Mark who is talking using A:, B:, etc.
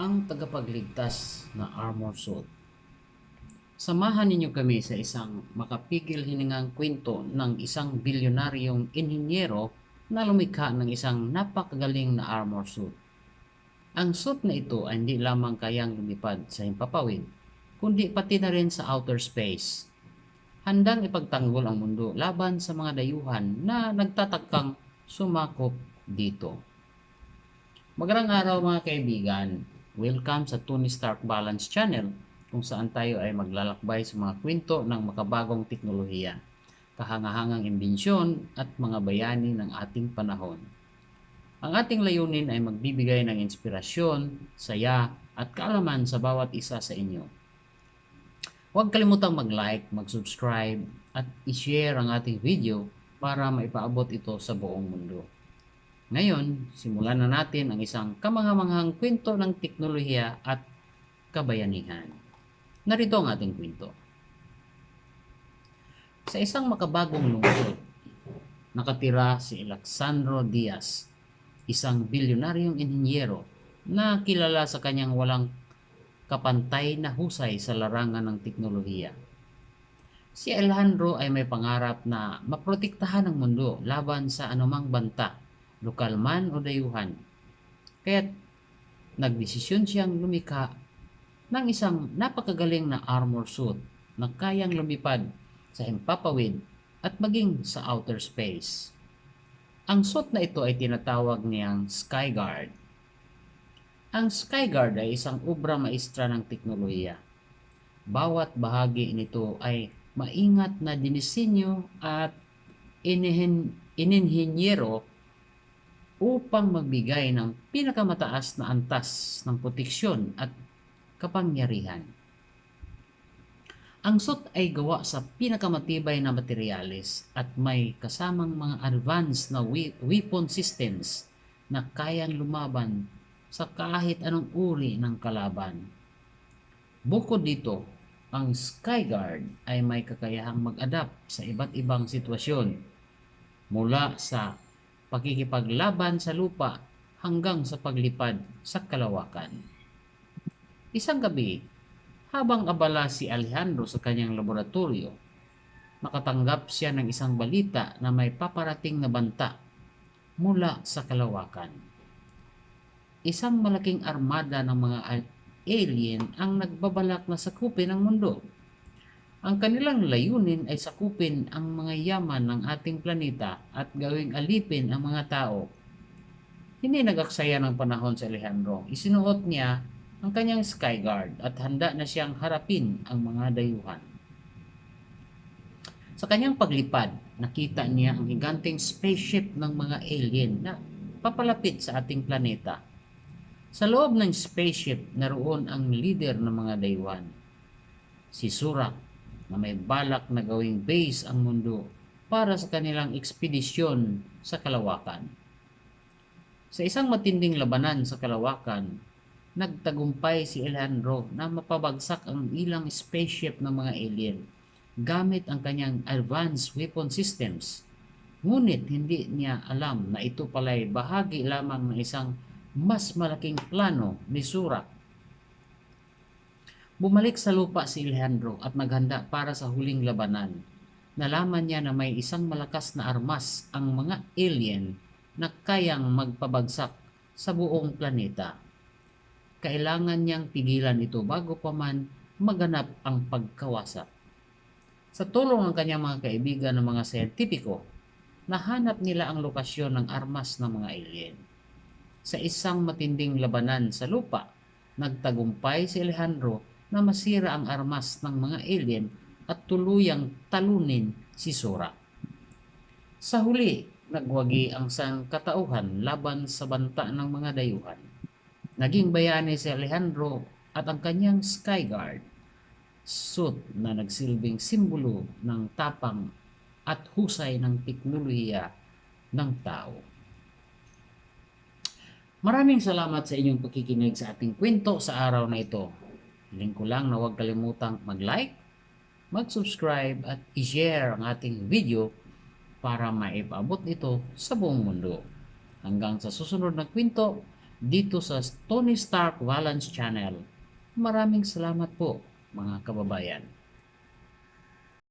A: ang tagapagligtas na armor suit. Samahan ninyo kami sa isang makapigil hiningang kwento ng isang bilyonaryong inhinyero na lumikha ng isang napakagaling na armor suit. Ang suit na ito ay hindi lamang kayang lumipad sa himpapawid, kundi pati na rin sa outer space. Handang ipagtanggol ang mundo laban sa mga dayuhan na nagtatakang sumakop dito. Magandang araw mga kaibigan. Welcome sa Tony Stark Balance Channel kung saan tayo ay maglalakbay sa mga kwento ng makabagong teknolohiya, kahangahangang imbensyon at mga bayani ng ating panahon. Ang ating layunin ay magbibigay ng inspirasyon, saya at kaalaman sa bawat isa sa inyo. Huwag kalimutang mag-like, mag-subscribe at i-share ang ating video para maipaabot ito sa buong mundo. Ngayon, simulan na natin ang isang kamangamanghang kwento ng teknolohiya at kabayanihan. Narito ang ating kwento. Sa isang makabagong lungsod, nakatira si Alexandro Diaz, isang bilyonaryong inhinyero na kilala sa kanyang walang kapantay na husay sa larangan ng teknolohiya. Si Alejandro ay may pangarap na maprotektahan ang mundo laban sa anumang banta, lokal man o dayuhan. Kaya't nagdesisyon siyang lumikha ng isang napakagaling na armor suit na kayang lumipad sa himpapawid at maging sa outer space. Ang suit na ito ay tinatawag niyang Skyguard. Ang Skyguard ay isang obra maestra ng teknolohiya. Bawat bahagi nito ay maingat na dinisenyo at ininhinyero upang magbigay ng pinakamataas na antas ng proteksyon at kapangyarihan. Ang suit ay gawa sa pinakamatibay na materyales at may kasamang mga advanced na weapon systems na kayang lumaban sa kahit anong uri ng kalaban. Bukod dito, ang Skyguard ay may kakayahang mag-adapt sa iba't ibang sitwasyon mula sa pakikipaglaban sa lupa hanggang sa paglipad sa kalawakan. Isang gabi, habang abala si Alejandro sa kanyang laboratorio, nakatanggap siya ng isang balita na may paparating na banta mula sa kalawakan. Isang malaking armada ng mga alien ang nagbabalak na sakupin ang mundo. Ang kanilang layunin ay sakupin ang mga yaman ng ating planeta at gawing alipin ang mga tao. Hindi nagaksaya ng panahon si Alejandro. Isinuot niya ang kanyang skyguard at handa na siyang harapin ang mga dayuhan. Sa kanyang paglipad, nakita niya ang higanteng spaceship ng mga alien na papalapit sa ating planeta. Sa loob ng spaceship, naroon ang leader ng mga dayuhan, si Surak, na may balak na gawing base ang mundo para sa kanilang ekspedisyon sa kalawakan. Sa isang matinding labanan sa kalawakan, nagtagumpay si Alejandro na mapabagsak ang ilang spaceship ng mga alien gamit ang kanyang advanced weapon systems. Ngunit hindi niya alam na ito pala'y bahagi lamang ng isang mas malaking plano ni Surak. Bumalik sa lupa si Alejandro at naghanda para sa huling labanan. Nalaman niya na may isang malakas na armas ang mga alien na kayang magpabagsak sa buong planeta kailangan niyang pigilan ito bago pa man maganap ang pagkawasak. Sa tulong ng kanyang mga kaibigan ng mga siyentipiko, nahanap nila ang lokasyon ng armas ng mga alien. Sa isang matinding labanan sa lupa, nagtagumpay si Alejandro na masira ang armas ng mga alien at tuluyang talunin si Sora. Sa huli, nagwagi ang sangkatauhan laban sa banta ng mga dayuhan Naging bayani si Alejandro at ang kanyang Skyguard suit na nagsilbing simbolo ng tapang at husay ng teknolohiya ng tao. Maraming salamat sa inyong pakikinig sa ating kwento sa araw na ito. Hiling ko lang na huwag kalimutang mag-like, mag-subscribe at i-share ang ating video para maipaabot ito sa buong mundo. Hanggang sa susunod na kwento, dito sa Tony Stark Valance Channel. Maraming salamat po mga kababayan.